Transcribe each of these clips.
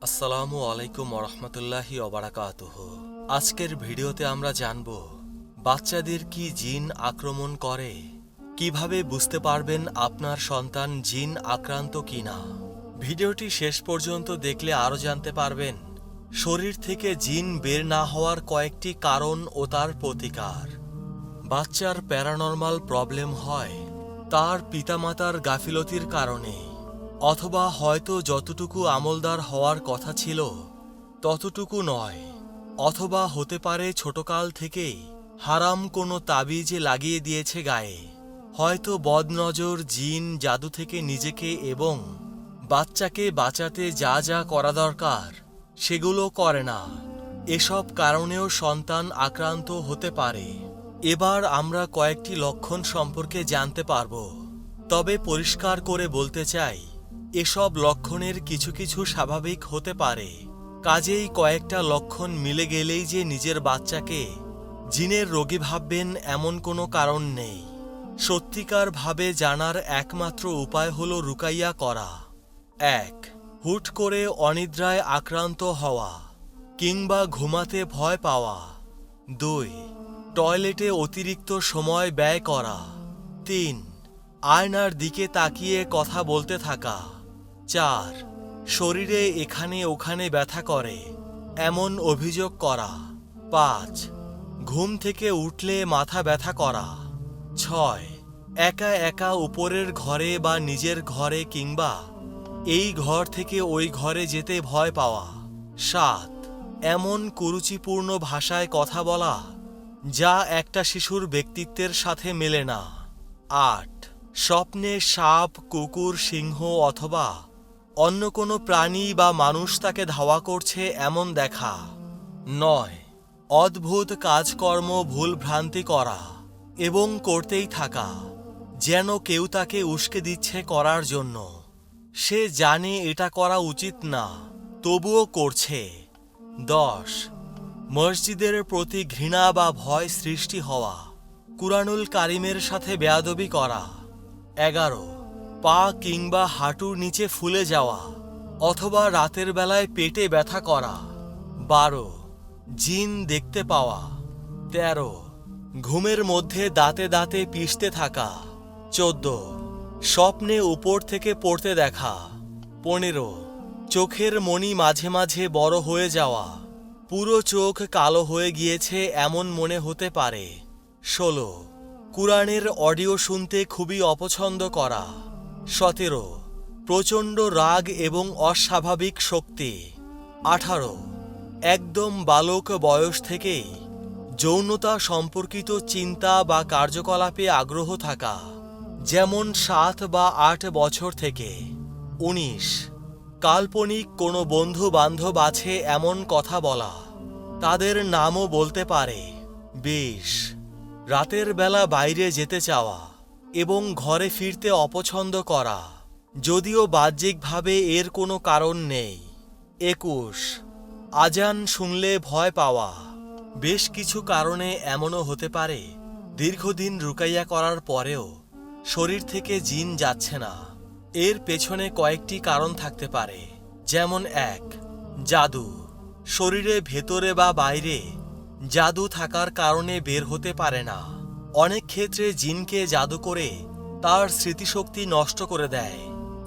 আসসালামু আলাইকুম ওরহমতুল্লাহি অবরাকাতুহ আজকের ভিডিওতে আমরা জানব, বাচ্চাদের কি জিন আক্রমণ করে? কীভাবে বুঝতে পারবেন আপনার সন্তান জিন আক্রান্ত কিনা? ভিডিওটি শেষ পর্যন্ত দেখলে আরও জানতে পারবেন, শরীর থেকে জিন বের না হওয়ার কয়েকটি কারণ ও তার প্রতিকার। বাচ্চার প্যারানর্মাল প্রবলেম হয়, তার পিতামাতার গাফিলতির কারণে। অথবা হয়তো যতটুকু আমলদার হওয়ার কথা ছিল, ততটুকু নয়। অথবা হতে পারে ছোটকাল থেকেই হারাম কোনো তাবিজে লাগিয়ে দিয়েছে গায়ে। হয়তো বদনজর, জিন, জাদু থেকে নিজেকে এবং বাচ্চাকে বাঁচাতে যা যা করা দরকার, সেগুলো করে না। এসব কারণেও সন্তান আক্রান্ত হতে পারে। এবার আমরা কয়েকটি লক্ষণ সম্পর্কে জানতে পারব। তবে পরিষ্কার করে বলতে চাই এসব লক্ষণের কিছু কিছু স্বাভাবিক হতে পারে। কাজেই কয়েকটা লক্ষণ মিলে গেলেই যে নিজের বাচ্চাকে জিনের রোগী ভাববেন এমন কোনো কারণ নেই। সত্যিকার ভাবে জানার একমাত্র উপায় হল রুকাইয়া করা। এক, হুট করে অনিদ্রায় আক্রান্ত হওয়া কিংবা ঘুমাতে ভয় পাওয়া। দুই, টয়লেটে অতিরিক্ত সময় ব্যয় করা। তিন, আয়নার দিকে তাকিয়ে কথা বলতে থাকা। চার, শরীরে এখানে ওখানে ব্যথা করে, এমন অভিযোগ করা। পাঁচ, ঘুম থেকে উঠলে মাথা ব্যথা করা। ছয়, একা একা উপরের ঘরে বা নিজের ঘরে কিংবা এই ঘর থেকে ওই ঘরে যেতে ভয় পাওয়া। সাত, এমন কুরুচিপূর্ণ ভাষায় কথা বলা যা একটা শিশুর ব্যক্তিত্বের সাথে মেলে না। আট, স্বপ্নে সাপ, কুকুর, সিংহ অথবা অন্য কোনো প্রাণী বা মানুষ তাকে ধাওয়া করছে এমন দেখা। নয়, অদ্ভুত কাজকর্ম ভুল ভ্রান্তি করা এবং করতেই থাকা, যেন কেউ তাকে উস্কে দিচ্ছে করার জন্য। সে জানে এটা করা উচিত না, তবুও করছে। দশ, মসজিদের প্রতি ঘৃণা বা ভয় সৃষ্টি হওয়া কুরানুল কারিমের সাথে বেয়াদবি করা। এগারো পা কিংবা হাঁটুর নিচে ফুলে যাওয়া অথবা রাতের বেলায় পেটে ব্যথা করা। বারো। জিন দেখতে পাওয়া। তেরো। ঘুমের মধ্যে দাঁতে দাঁতে পিষতে থাকা। চোদ্দ। স্বপ্নে উপর থেকে পড়তে দেখা। পনেরো। চোখের মণি মাঝে মাঝে বড় হয়ে যাওয়া। পুরো চোখ কালো হয়ে গিয়েছে এমন মনে হতে পারে। ষোলো। কুরআনের অডিও শুনতে খুবই অপছন্দ করা। সতেরো। প্রচণ্ড রাগ এবং অস্বাভাবিক শক্তি। আঠারো। একদম বালক বয়স থেকেই যৌনতা সম্পর্কিত চিন্তা বা কার্যকলাপে আগ্রহ থাকা, যেমন সাত বা আট বছর থেকে। উনিশ। কাল্পনিক কোনো বন্ধু বান্ধব আছে এমন কথা বলা, তাদের নামও বলতে পারে। বিশ। রাতের বেলা বাইরে যেতে চাওয়া এবং ঘরে ফিরতে অপছন্দ করা, যদিও বাহ্যিকভাবে এর কোনো কারণ নেই। একুশ, আজান শুনলে ভয় পাওয়া, বেশ কিছু কারণে এমনও হতে পারে, দীর্ঘদিন রুকাইয়া করার পরেও শরীর থেকে জিন যাচ্ছে না। এর পেছনে কয়েকটি কারণ থাকতে পারে, যেমন এক, জাদু, শরীরে ভেতরে বা বাইরে জাদু থাকার কারণে বের হতে পারে না। অনেক ক্ষেত্রে জিনকে জাদু করে তার স্মৃতিশক্তি নষ্ট করে দেয়,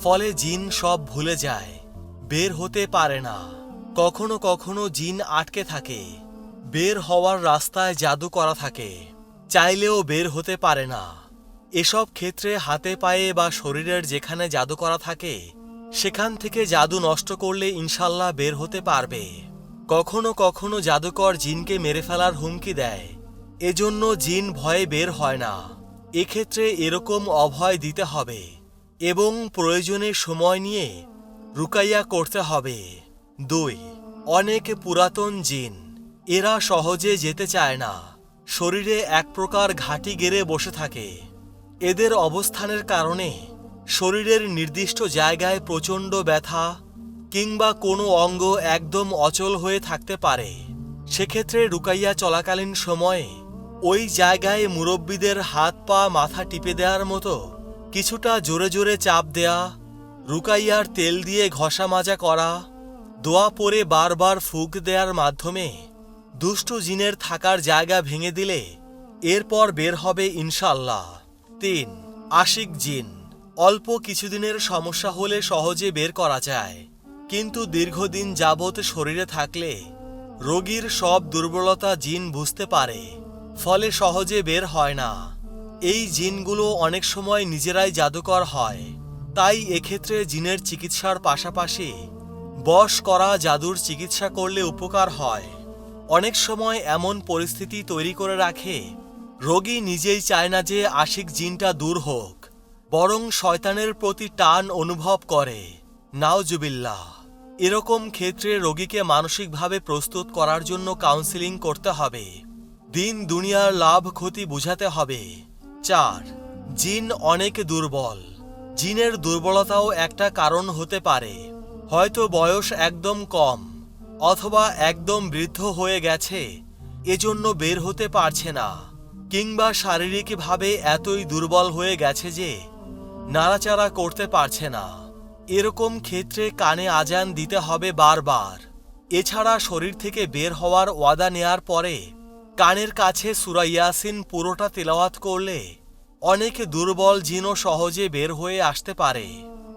ফলে জিন সব ভুলে যায়, বের হতে পারে না। কখনো কখনো জিন আটকে থাকে, বের হওয়ার রাস্তায় জাদু করা থাকে, চাইলেও বের হতে পারে না। এসব ক্ষেত্রে হাতে পায়ে বা শরীরের যেখানে জাদু করা থাকে, সেখান থেকে জাদু নষ্ট করলে ইনশাল্লাহ বের হতে পারবে। কখনো কখনো জাদুকর জিনকে মেরে ফেলার হুমকি দেয় এজন্য জিন ভয়ে বের হয় না। এক্ষেত্রে এরকম অভয় দিতে হবে এবং প্রয়োজনে সময় নিয়ে রুকাইয়া করতে হবে। দুই, অনেক পুরাতন জিন। এরা সহজে যেতে চায় না। শরীরে এক প্রকার ঘাঁটি গেড়ে বসে থাকে। এদের অবস্থানের কারণে শরীরের নির্দিষ্ট জায়গায় প্রচণ্ড ব্যথা কিংবা কোনো অঙ্গ একদম অচল হয়ে থাকতে পারে। সেক্ষেত্রে রুকাইয়া চলাকালীন সময়ে ওই জায়গায় মুরব্বীদের হাত পা, মাথা টিপে দেওয়ার মতো কিছুটা জোরে জোরে চাপ দেয়া, রুকাইয়ার তেল দিয়ে ঘষা মাজা করা, দোয়া পরে বারবার ফুক দেওয়ার মাধ্যমে দুষ্টু জিনের থাকার জায়গা ভেঙে দিলে এরপর বের হবে ইনশাল্লাহ তিন, আশিক জিন। অল্প কিছুদিনের সমস্যা হলে সহজে বের করা যায়। কিন্তু দীর্ঘদিন যাবৎ শরীরে থাকলে রোগীর সব দুর্বলতা জিন বুঝতে পারে। ফলে সহজে বের হয় না। এই জিনগুলো অনেক সময় নিজেরাই জাদুকর হয়। তাই এক্ষেত্রে জিনের চিকিৎসার পাশাপাশি বশ করা জাদুর চিকিৎসা করলে উপকার হয়। অনেক সময় এমন পরিস্থিতি তৈরি করে রাখে, রোগী নিজেই চায় না যে আশিক জিনটা দূর হোক, বরং শয়তানের প্রতি টান অনুভব করে। নাওজুবিল্লাহ। এরকম ক্ষেত্রে রোগীকে মানসিকভাবে প্রস্তুত করার জন্য কাউন্সিলিং করতে হবে। দিন দুনিয়ার লাভ ক্ষতি বুঝাতে হবে। চার, জিন অনেক দুর্বল। জিনের দুর্বলতাও একটা কারণ হতে পারে। হয়তো বয়স একদম কম, অথবা একদম বৃদ্ধ হয়ে গেছে, এজন্য বের হতে পারছে না, কিংবা শারীরিকভাবে এতই দুর্বল হয়ে গেছে যে, নাড়াচাড়া করতে পারছে না। এরকম ক্ষেত্রে কানে আজান দিতে হবে বারবার। এছাড়া শরীর থেকে বের হওয়ার ওয়াদা নেয়ার পরে কানের কাছে সুরা ইয়াসিন পুরোটা তেলাওয়াত করলে অনেক দুর্বল জিনও সহজে বের হয়ে আসতে পারে।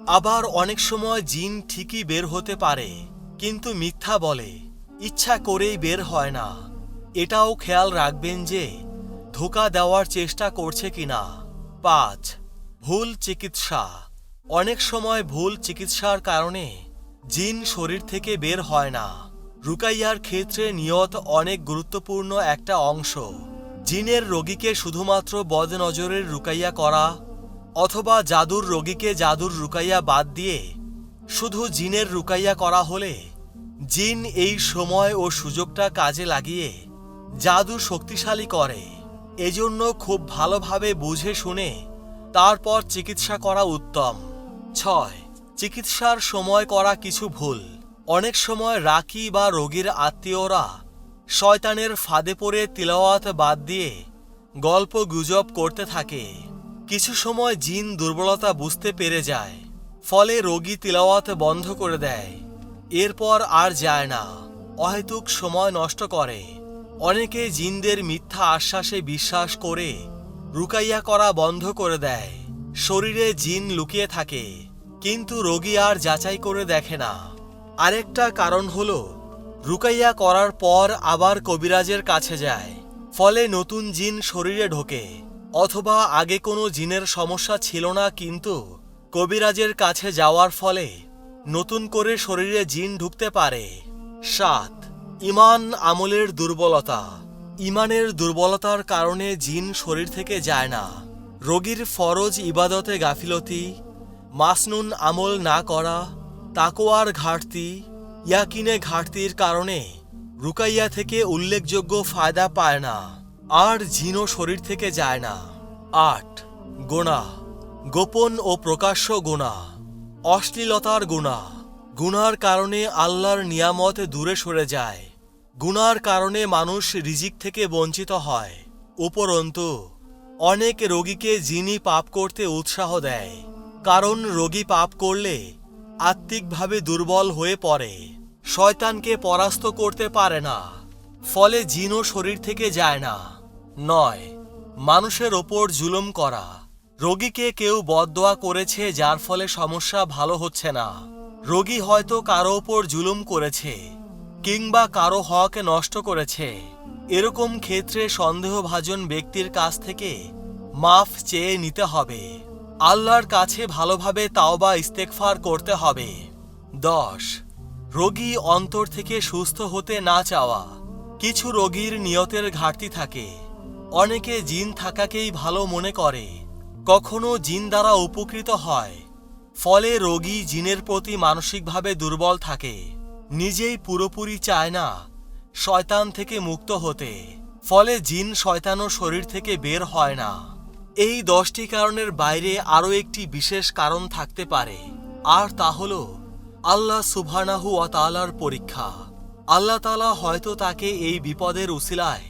আবার অনেক সময় জিন ঠিকই বের হতে পারে, কিন্তু মিথ্যা বলে, ইচ্ছা করেই বের হয় না। এটাও খেয়াল রাখবেন যে ধোকা দেওয়ার চেষ্টা করছে কিনা। পাঁচ, ভুল চিকিৎসা। অনেক সময় ভুল চিকিৎসার কারণে জিন শরীর থেকে বের হয় না। রুকাইয়ার ক্ষেত্রে নিয়ত অনেক গুরুত্বপূর্ণ একটা অংশ। জিনের রোগীকে শুধুমাত্র বদনজরের রুকাইয়া করা অথবা জাদুর রোগীকে জাদুর রুকাইয়া বাদ দিয়ে শুধু জিনের রুকাইয়া করা হলে জিন এই সময় ও সুযোগটা কাজে লাগিয়ে জাদু শক্তিশালী করে। এজন্য খুব ভালোভাবে বুঝে শুনে তারপর চিকিৎসা করা উত্তম। ছয়, চিকিৎসার সময় করা কিছু ভুল। অনেক সময় রাকি বা রোগীর আত্মীয়রা শয়তানের ফাঁদে পড়ে তিলাওয়াত বাদ দিয়ে গল্প গুজব করতে থাকে। কিছু সময় জিন দুর্বলতা বুঝতে পেরে যায়, ফলে রোগী তিলাওয়াত বন্ধ করে দেয়। এরপর আর যায় না, অহেতুক সময় নষ্ট করে। অনেকে জিনদের মিথ্যা আশ্বাসে বিশ্বাস করে রুকাইয়া করা বন্ধ করে দেয়। শরীরে জিন লুকিয়ে থাকে, কিন্তু রোগী আর যাচাই করে দেখে না। আরেকটা কারণ হলো, রুকাইয়া করার পর আবার কবিরাজের কাছে যায়। ফলে নতুন জিন শরীরে ঢোকে। অথবা আগে কোনো জিনের সমস্যা ছিল না, কিন্তু কবিরাজের কাছে যাওয়ার ফলে নতুন করে শরীরে জিন ঢুকতে পারে। সাত, ইমান আমলের দুর্বলতা। ইমানের দুর্বলতার কারণে জিন শরীর থেকে যায় না। রোগীর ফরজ ইবাদতে গাফিলতি, মাসনুন আমল না করা তাকোয়ার ঘাটতি, ইয়াকিনে ঘাটতির কারণে রুকাইয়া থেকে উল্লেখযোগ্য ফায়দা পায় না, আর ঝিনো শরীর থেকে যায় না। আট গোনা গোপন ও প্রকাশ্য গোনা অশ্লীলতার গুণা গুনার কারণে আল্লাহর নিয়ামত দূরে সরে যায় গুনার কারণে মানুষ রিজিক থেকে বঞ্চিত হয়। উপরন্তু, অনেক রোগীকে যিনি পাপ করতে উৎসাহ দেয়, কারণ রোগী পাপ করলে আত্মিকভাবে দুর্বল হয়ে পড়ে। শয়তানকে পরাস্ত করতে পারে না। ফলে জিনও শরীর থেকে যায় না। নয়, মানুষের ওপর জুলুম করা। রোগীকে কেউ বদদোয়া করেছে যার ফলে সমস্যা ভালো হচ্ছে না। রোগী হয়তো কারও ওপর জুলুম করেছে, কিংবা কারও হক নষ্ট করেছে। এরকম ক্ষেত্রে সন্দেহভাজন ব্যক্তির কাছ থেকে মাফ চেয়ে নিতে হবে। আল্লাহর কাছে ভালোভাবে তাওবা ইস্তেকফার করতে হবে। দশ। রোগী অন্তর থেকে সুস্থ হতে না চাওয়া। কিছু রোগীর নিয়তের ঘাটতি থাকে। অনেকে জিন থাকাকেই ভালো মনে করে। কখনো জিন দ্বারা উপকৃত হয়। ফলে রোগী জিনের প্রতি মানসিকভাবে দুর্বল থাকে। নিজেই পুরোপুরি চায় না শয়তান থেকে মুক্ত হতে। ফলে জিন শয়তানও শরীর থেকে বের হয় না। এই দশটি কারণের বাইরে আরও একটি বিশেষ কারণ থাকতে পারে। আর তা হল, আল্লাহ সুবহানাহু ওয়া তাআলার পরীক্ষা। আল্লাহ তাআলা হয়তো তাকে এই বিপদের উসিলায়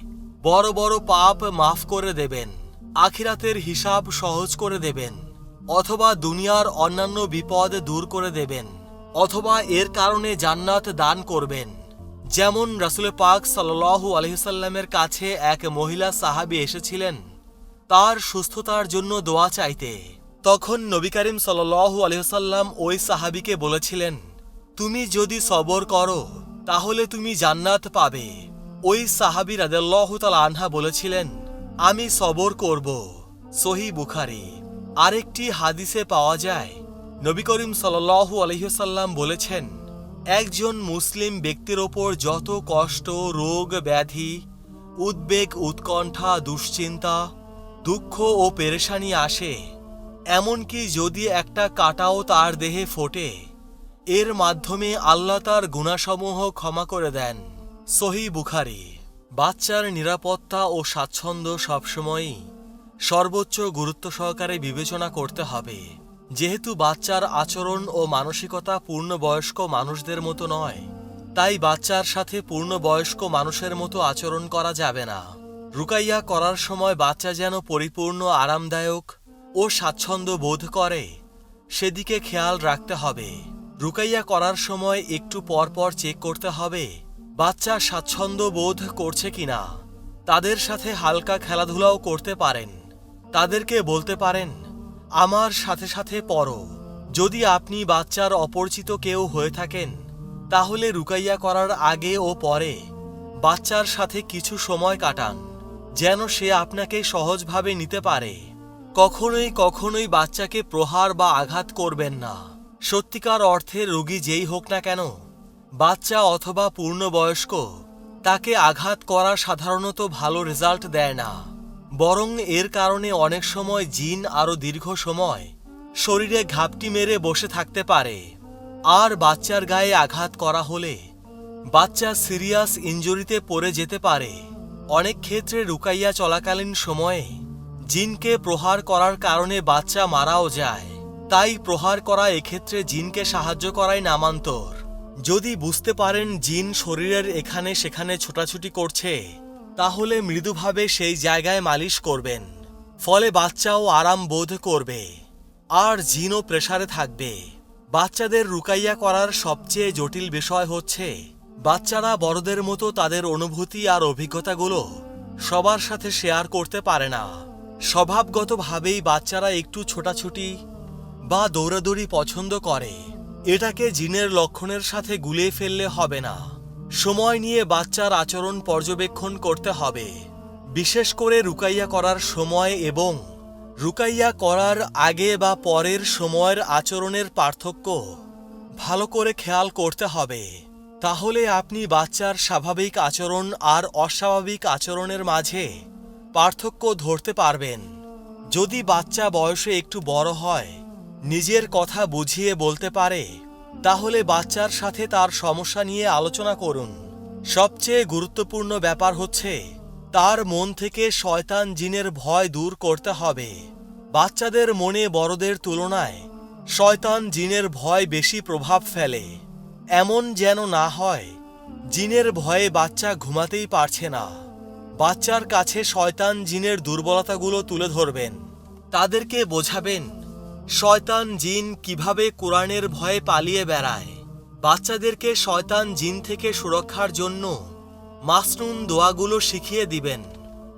বড় বড় পাপ মাফ করে দেবেন, আখিরাতের হিসাব সহজ করে দেবেন, অথবা দুনিয়ার অন্যান্য বিপদ দূর করে দেবেন, অথবা এর কারণে জান্নাত দান করবেন। যেমন রাসুল পাক সাল্লাল্লাহু আলহিসাল্লামের কাছে এক মহিলা সাহাবী এসেছিলেন তার সুস্থতার জন্য দোয়া চাইতে। তখন নবী করিম সাল্লাল্লাহু আলহিসাল্লাম ওই সাহাবিকে বলেছিলেন, তুমি যদি সবর করো, তাহলে তুমি জান্নাত পাবে। ওই সাহাবী রাদেল্লাহ তাল আনহা বলেছিলেন, আমি সবর করব। সহি বুখারি। আরেকটি হাদিসে পাওয়া যায়, নবী করিম সাল্লাল্লাহু আলহিসাল্লাম বলেছেন, একজন মুসলিম ব্যক্তির ওপর যত কষ্ট, রোগ, ব্যাধি, উদ্বেগ, উৎকণ্ঠা, দুশ্চিন্তা দুঃখ ও পেরেশানি আসে, এমনকি যদি একটা কাটাও তার দেহে ফোটে, এর মাধ্যমে আল্লাহ তার গুণাসমূহ ক্ষমা করে দেন। সহি বুখারি। বাচ্চার নিরাপত্তা ও স্বাচ্ছন্দ্য সবসময়ই সর্বোচ্চ গুরুত্ব সহকারে বিবেচনা করতে হবে। যেহেতু বাচ্চার আচরণ ও মানসিকতা পূর্ণবয়স্ক মানুষদের মতো নয়, তাই বাচ্চার সাথে পূর্ণবয়স্ক মানুষের মতো আচরণ করা যাবে না। রুকাইয়া করার সময় বাচ্চা যেন পরিপূর্ণ, আরামদায়ক ও স্বাচ্ছন্দ্য বোধ করে, সেদিকে খেয়াল রাখতে হবে। রুকাইয়া করার সময় একটু পর পর চেক করতে হবে, বাচ্চা স্বাচ্ছন্দ্য বোধ করছে কিনা। তাদের সাথে হালকা খেলাধুলাও করতে পারেন। তাদেরকে বলতে পারেন, আমার সাথে সাথে পড়ো। যদি আপনি বাচ্চার অপরিচিত কেউ হয়ে থাকেন, তাহলে রুকাইয়া করার আগে ও পরে বাচ্চার সাথে কিছু সময় কাটান। যেন সে আপনাকে সহজভাবে নিতে পারে। কখনোই কখনোই বাচ্চাকে প্রহার বা আঘাত করবেন না। সত্যিকার অর্থে রোগী যেই হোক না কেন, বাচ্চা অথবা পূর্ণবয়স্ক, তাকে আঘাত করা সাধারণত ভালো রেজাল্ট দেয় না। বরং এর কারণে অনেক সময় জিন আরও দীর্ঘ সময় শরীরে ঘাপটি মেরে বসে থাকতে পারে। আর বাচ্চার গায়ে আঘাত করা হলে বাচ্চা সিরিয়াস ইঞ্জুরিতে পড়ে যেতে পারে। অনেক ক্ষেত্রে রুকাইয়া চলাকালীন সময়ে জিনকে প্রহার করার কারণে বাচ্চা মারাও যায়। তাই প্রহার করা এক্ষেত্রে জিনকে সাহায্য করাই নামান্তর। যদি বুঝতে পারেন জিন শরীরের এখানে সেখানে ছোটাছুটি করছে, তাহলে মৃদুভাবে সেই জায়গায় মালিশ করবেন। ফলে বাচ্চাও আরাম বোধ করবে। আর জিনও প্রেসারে থাকবে। বাচ্চাদের রুকাইয়া করার সবচেয়ে জটিল বিষয় হচ্ছে বাচ্চারা বড়দের মতো তাদের অনুভূতি আর অভিজ্ঞতাগুলো সবার সাথে শেয়ার করতে পারে না। স্বভাবগতভাবেই বাচ্চারা একটু ছোটাছুটি বা দৌড়াদৌড়ি পছন্দ করে। এটাকে জিনের লক্ষণের সাথে গুলিয়ে ফেললে হবে না। সময় নিয়ে বাচ্চার আচরণ পর্যবেক্ষণ করতে হবে। বিশেষ করে রুকাইয়া করার সময় এবং রুকাইয়া করার আগে বা পরের সময়ের আচরণের পার্থক্য ভালো করে খেয়াল করতে হবে। তাহলে আপনি বাচ্চার স্বাভাবিক আচরণ আর অস্বাভাবিক আচরণের মাঝে পার্থক্য ধরতে পারবেন। যদি বাচ্চা বয়সে একটু বড় হয়, নিজের কথা বুঝিয়ে বলতে পারে, তাহলে বাচ্চার সাথে তার সমস্যা নিয়ে আলোচনা করুন। সবচেয়ে গুরুত্বপূর্ণ ব্যাপার হচ্ছে, তার মন থেকে শয়তান জিনের ভয় দূর করতে হবে। বাচ্চাদের মনে বড়দের তুলনায়, শয়তান জিনের ভয় বেশি প্রভাব ফেলে। এমন যেন না হয়, জিনের ভয়ে বাচ্চা ঘুমাতেই পারছে না। বাচ্চার কাছে শয়তান জিনের দুর্বলতাগুলো তুলে ধরবেন। তাদেরকে বোঝাবেন, শয়তান জিন কীভাবে কোরআনের ভয়ে পালিয়ে বেড়ায়। বাচ্চাদেরকে শয়তান জিন থেকে সুরক্ষার জন্য মাসনুন দোয়াগুলো শিখিয়ে দিবেন।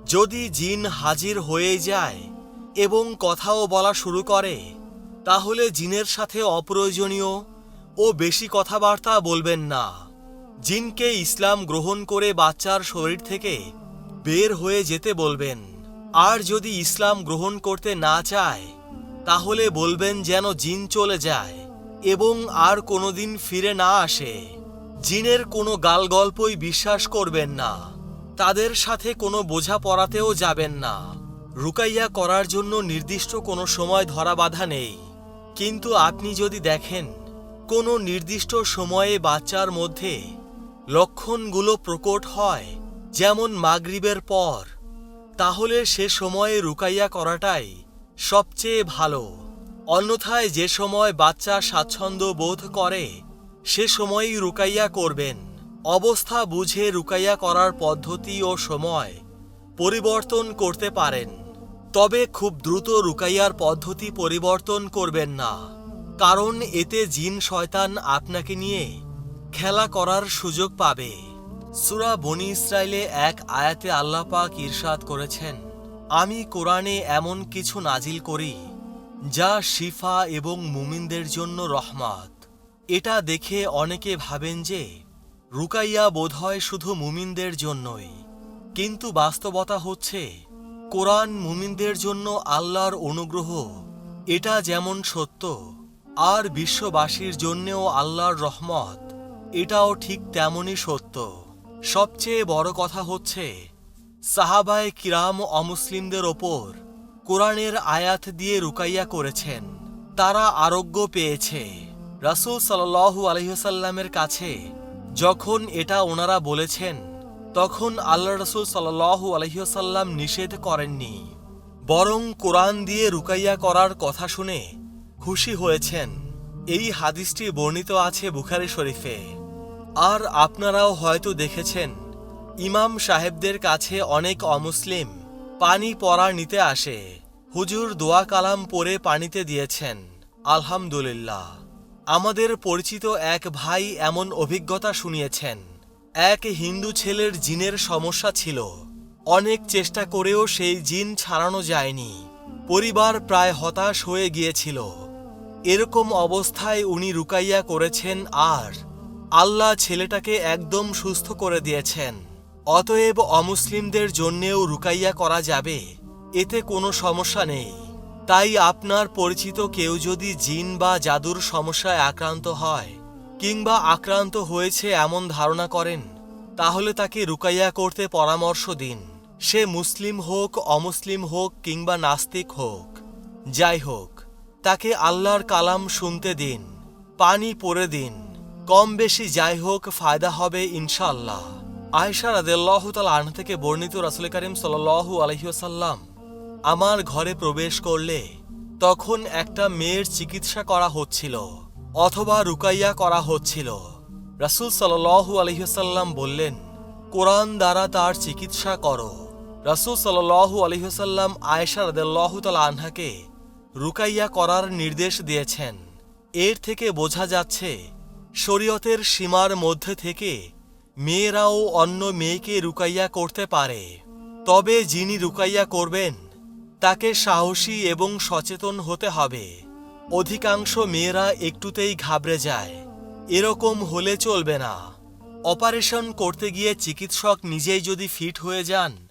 যদি জিন হাজির হয়ে যায় এবং কথাও বলা শুরু করে, তাহলে জিনের সাথে অপ্রয়োজনীয় ও বেশি কথাবার্তা বলবেন না। জিনকে ইসলাম গ্রহণ করে বাচ্চার শরীর থেকে বের হয়ে যেতে বলবেন। আর যদি ইসলাম গ্রহণ করতে না চায়, তাহলে বলবেন যেন জিন চলে যায় এবং আর কোনোদিন ফিরে না আসে। জিনের কোনো গাল গল্পই বিশ্বাস করবেন না। তাদের সাথে কোনো বোঝা পড়াতেও যাবেন না। রুকাইয়া করার জন্য নির্দিষ্ট কোনো সময় ধরা বাধা নেই। কিন্তু আপনি যদি দেখেন কোনো নির্দিষ্ট সময়ে বাচ্চার মধ্যে লক্ষণগুলো প্রকট হয়, যেমন মাগরিবের পর। তাহলে সে সময়ে রুকাইয়া করাটাই সবচেয়ে ভালো। অন্যথায় যে সময় বাচ্চা স্বাচ্ছন্দ্য বোধ করে, সে সময়ই রুকাইয়া করবেন। অবস্থা বুঝে রুকাইয়া করার পদ্ধতি ও সময় পরিবর্তন করতে পারেন। তবে খুব দ্রুত রুকাইয়ার পদ্ধতি পরিবর্তন করবেন না। কারণ এতে জিন শয়তান আপনাকে নিয়ে খেলা করার সুযোগ পাবে। সুরা বনি ইসরায়েলে এক আয়াতে আল্লাহ পাক ইরশাদ করেছেন, আমি কোরআনে এমন কিছু নাজিল করি, যা শিফা এবং মুমিনদের জন্য রহমত। এটা দেখে অনেকে ভাবেন যে রুকাইয়া বোধহয় শুধু মুমিনদের জন্যই। কিন্তু বাস্তবতা হচ্ছে, কোরআন মুমিনদের জন্য আল্লাহর অনুগ্রহ, এটা যেমন সত্য আর বিশ্ববাসীর জন্যেও আল্লাহর রহমত, এটাও ঠিক তেমনই সত্য। সবচেয়ে বড় কথা হচ্ছে, সাহাবায় কিরাম অমুসলিমদের ওপর কোরআনের আয়াত দিয়ে রুকাইয়া করেছেন। তারা আরোগ্য পেয়েছে। রাসূল সাল্লাল্লাহু আলহিহসাল্লামের কাছে যখন এটা ওনারা বলেছেন, তখন আল্লাহ রসুল সাল্লাল্লাহু আলহিহসাল্লাম নিষেধ করেননি। বরং কোরআন দিয়ে রুকাইয়া করার কথা শুনে খুশি হয়েছেন। এই হাদিসটি বর্ণিত আছে বুখারি শরীফে। আর আপনারাও হয়তো দেখেছেন, ইমাম সাহেবদের কাছে অনেক অমুসলিম পানি পড়া নিতে আসে। হুজুর দোয়া কালাম পরে পানিতে দিয়েছেন। আলহামদুলিল্লাহ। আমাদের পরিচিত এক ভাই এমন অভিজ্ঞতা শুনিয়েছেন। এক হিন্দু ছেলের জিনের সমস্যা ছিল। অনেক চেষ্টা করেও সেই জিন ছাড়ানো যায়নি। পরিবার প্রায় হতাশ হয়ে গিয়েছিল। এরকম অবস্থায় উনি রুকাইয়া করেছেন আর আল্লাহ ছেলেটাকে একদম সুস্থ করে দিয়েছেন। অতএব অমুসলিমদের জন্যেও রুকাইয়া করা যাবে, এতে কোনো সমস্যা নেই। তাই আপনার পরিচিত কেউ যদি জিন বা জাদুর সমস্যায় আক্রান্ত হয় কিংবা আক্রান্ত হয়েছে এমন ধারণা করেন, তাহলে তাকে রুকাইয়া করতে পরামর্শ দিন। সে মুসলিম হোক, অমুসলিম হোক কিংবা নাস্তিক হোক। যাই হোক তাকে আল্লাহর কালাম শুনতে দিন, পানি পরে দিন। কম বেশি যাই হোক, ফায়দা হবে ইনশাআল্লাহ। আয়সা রাদেল্লাহ তাল আন থেকে বর্ণিত রাসুল করিম সাল্লাহু আলহিউসাল্লাম আমার ঘরে প্রবেশ করলে তখন একটা মেয়ের চিকিৎসা করা হচ্ছিল অথবা রুকাইয়া করা হচ্ছিল। রাসুল সাল্লাহু আলহিহাল্লাম বললেন, কোরআন দ্বারা তার চিকিৎসা করো। রাসুল সাল্লাহু আলহিহাল্লাম আয়েশা রদাল্লাহ তাল আনহাকে রুকাইয়া করার নির্দেশ দিয়েছেন। এর থেকে বোঝা যাচ্ছে, শরীয়তের সীমার মধ্যে থেকে মেয়েরাও অন্য মেয়েকে রুকাইয়া করতে পারে। তবে যিনি রুকাইয়া করবেন, তাকে সাহসী এবং সচেতন হতে হবে। অধিকাংশ মেয়েরা একটুতেই ঘাবড়ে যায়। এরকম হলে চলবে না। অপারেশন করতে গিয়ে চিকিৎসক নিজেই যদি ফিট হয়ে যান,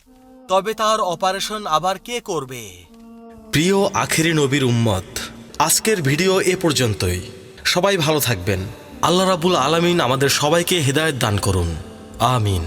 তবে তার অপারেশন আবার কে করবে? প্রিয় আখেরি নবীর উম্মত, আজকের ভিডিও এ পর্যন্তই। সবাই ভালো থাকবেন। আল্লাহ রাবুল আলমিন আমাদের সবাইকে হৃদায়ত দান করুন। আমিন।